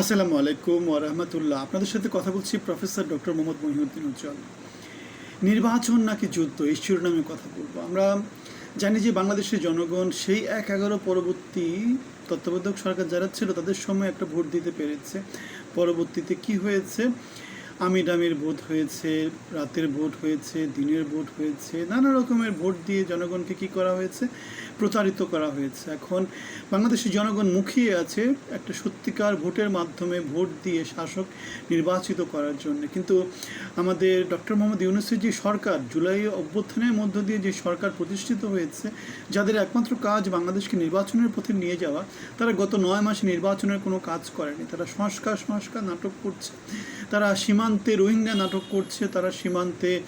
আসসালামু আলাইকুম ওরহামতুল্লাহ আপনাদের সাথে কথা বলছি প্রফেসর ডক্টর মোহাম্মদ মহিউদ্দিন উজ্জ্বল। নির্বাচন নাকি যুদ্ধ? এই শিরোনামে কথা বলব। আমরা জানি যে বাংলাদেশের জনগণ সেই এক এগারো পরবর্তী তত্ত্বাবধায়ক সরকার যারা ছিল, তাদের সময় একটা ভোট দিতে পেরেছে। পরবর্তীতে কি হয়েছে? আমির ভোট হয়েছে, রাতের ভোট হয়েছে, দিনের ভোট হয়েছে, নানা রকমের ভোট দিয়ে জনগণকে কি করা হয়েছে? প্রতারিত করা হয়েছে। এখন বাংলাদেশের জনগণ মুখিয়ে আছে একটা সত্যিকার ভোটের মাধ্যমে ভোট দিয়ে শাসক নির্বাচিত করার জন্য। কিন্তু আমাদের ডক্টর মোহাম্মদ ইউনুসের যে সরকার, জুলাই অভ্যুত্থানের মধ্য দিয়ে যে সরকার প্রতিষ্ঠিত হয়েছে, যাদের একমাত্র কাজ বাংলাদেশকে নির্বাচনের পথে নিয়ে যাওয়া, তারা গত নয় মাসে নির্বাচনের কোনো কাজ করেনি। তারা সংস্কার সংস্কার নাটক করছে। তারা সীমান্তে রোহিঙ্গা নাটক করছে। তারা সীমান্তে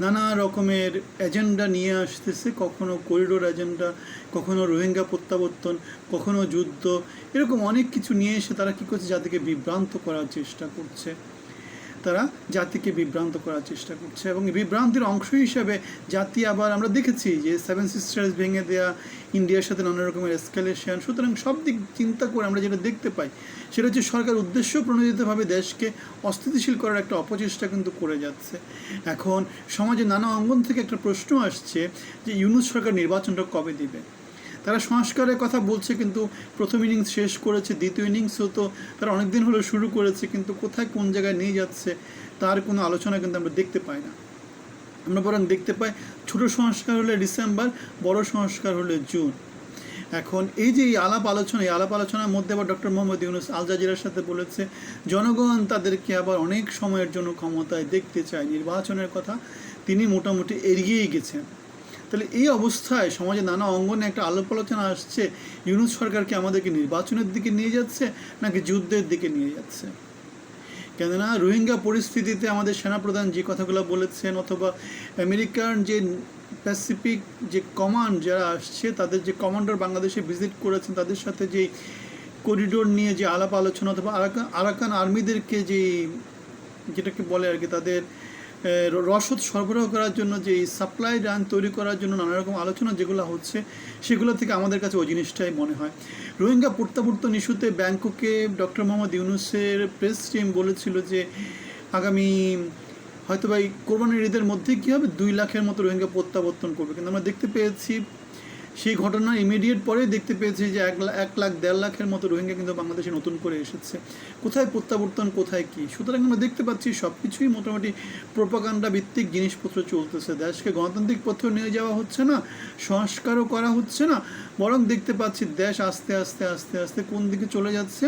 নানা রকমের এজেন্ডা নিয়ে আসতেছে। কখনো করিডোর এজেন্ডা কখনো রোহিঙ্গা প্রত্যাবর্তন, কখনো যুদ্ধ, এরকম অনেক কিছু নিয়ে এসে তারা কী করছে? জাতিকে বিভ্রান্ত করার চেষ্টা করছে। তারা জাতিকে বিভ্রান্ত করার চেষ্টা করছে। এবং বিভ্রান্তির অংশ হিসাবে জাতি আবার আমরা দেখেছি যে সেভেন সিস্টার্স ভেঙে দেওয়া ইন্ডিয়ার সাথে নানা রকমের এসকালেশন সুতরাং সব দিক চিন্তা করে আমরা যেটা দেখতে পাই, সেটা হচ্ছে সরকার উদ্দেশ্য প্রণোদিতভাবে দেশকে অস্থিতিশীল করার একটা অপচেষ্টা কিন্তু করে যাচ্ছে। এখন সমাজে নানা অঙ্গন থেকে একটা প্রশ্ন আসছে যে ইউনুস সরকার নির্বাচনটা কবে দিবে? তারা সংস্কারের কথা বলছে, কিন্তু প্রথম ইনিংস শেষ করেছে, দ্বিতীয় ইনিংসও তো তারা অনেকদিন হলো শুরু করেছে, কিন্তু কোথায় কোন জায়গায় নিয়ে যাচ্ছে, তার কোনো আলোচনা কিন্তু আমরা দেখতে পাই না। আমরা বরং দেখতে পাই ছোট সংস্কার হলে ডিসেম্বর, বড় সংস্কার হলে জুন। এখন এই যে আলাপ আলোচনা, এই আলাপ আলোচনার মধ্যে আবার ডক্টর মোহাম্মদ ইউনুস আল জাজিরার সাথে বলেছে, জনগণ তাদেরকে আবার অনেক সময়ের জন্য ক্ষমতায় দেখতে চায়, নির্বাচনের কথা তিনি মোটামুটি এড়িয়েই গেছেন। তাহলে এই অবস্থায় সমাজে নানা অঙ্গনে একটা আলোপ আলোচনা আসছে। ইউনুস সরকারকে আমাদেরকে নির্বাচনের দিকে নিয়ে যাচ্ছে, নাকি যুদ্ধের দিকে নিয়ে যাচ্ছে? কেননা রোহিঙ্গা পরিস্থিতিতে আমাদের সেনাপ্রধান যে কথাগুলো বলেছেন, অথবা আমেরিকার যে প্যাসিফিক যে কমান্ড যারা আসছে, তাদের যে কমান্ডার বাংলাদেশে ভিজিট করেছেন, তাদের সাথে যে করিডোর নিয়ে যে আলাপ আলোচনা, অথবা আরাকান আরাকান আর্মিদেরকে যে যেটাকে বলে আর কি, তাদের রসদ সরবরাহ করার জন্য যে সাপ্লাই রান তৈরি করার জন্য নানা রকম আলোচনা যেগুলো হচ্ছে, সেগুলো থেকে আমাদের কাছে ওই জিনিসটাই মনে হয়। রোহিঙ্গা প্রত্যাবর্তন ইস্যুতে ব্যাংককে ডক্টর মোহাম্মদ ইউনুসের প্রেস টিম বলেছিল যে, আগামী হয়তো বা এই কোরবানির ঈদের মধ্যে কী হবে? দুই লাখের মতো রোহিঙ্গা প্রত্যাবর্তন করবে। কিন্তু আমরা দেখতে পেয়েছি সেই ঘটনা ইমিডিয়েট পরেই দেখতে পেয়েছি যে এক লাখ এক লাখ, দেড় লাখের মতো রোহিঙ্গা কিন্তু বাংলাদেশে নতুন করে এসেছে। কোথায় প্রত্যাবর্তন, কোথায় কি? সুতরাং আমরা দেখতে পাচ্ছি সব কিছুই মোটামুটি প্রোপাকাণ্ডা ভিত্তিক জিনিসপত্র চলতেছে। দেশকে গণতান্ত্রিক পথে নিয়ে যাওয়া হচ্ছে না, সংস্কারও করা হচ্ছে না, বরং দেখতে পাচ্ছি দেশ আস্তে আস্তে আস্তে আস্তে কোন দিকে চলে যাচ্ছে।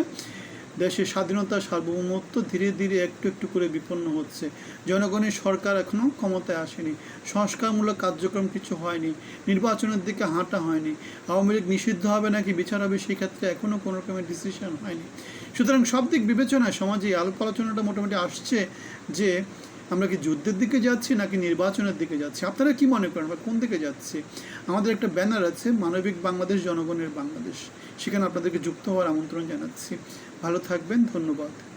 দেশের স্বাধীনতা, সার্বভৌমত্ব ধীরে ধীরে একটু একটু করে বিপন্ন হচ্ছে। জনগণের সরকার এখনও ক্ষমতায় আসেনি। সংস্কারমূলক কার্যক্রম কিছু হয়নি। নির্বাচনের দিকে হাঁটা হয়নি। আওয়ামী লীগ নিষিদ্ধ হবে নাকি বিচার হবে সেই ক্ষেত্রে এখনও কোনো রকমের ডিসিশন হয়নি। সুতরাং সব দিক বিবেচনায় সমাজে আলোপ আলোচনাটা মোটামুটি আসছে যে আমরা কি যুদ্ধের দিকে যাচ্ছি নাকি নির্বাচনের দিকে যাচ্ছি? আপনারা কি মনে করেন বা কোন দিকে যাচ্ছি? আমাদের একটা ব্যানার আছে, মানবিক বাংলাদেশ, জনগণের বাংলাদেশ। সেখানে আপনাদেরকে যুক্ত হওয়ার আমন্ত্রণ জানাচ্ছি। ভালো থাকবেন, ধন্যবাদ।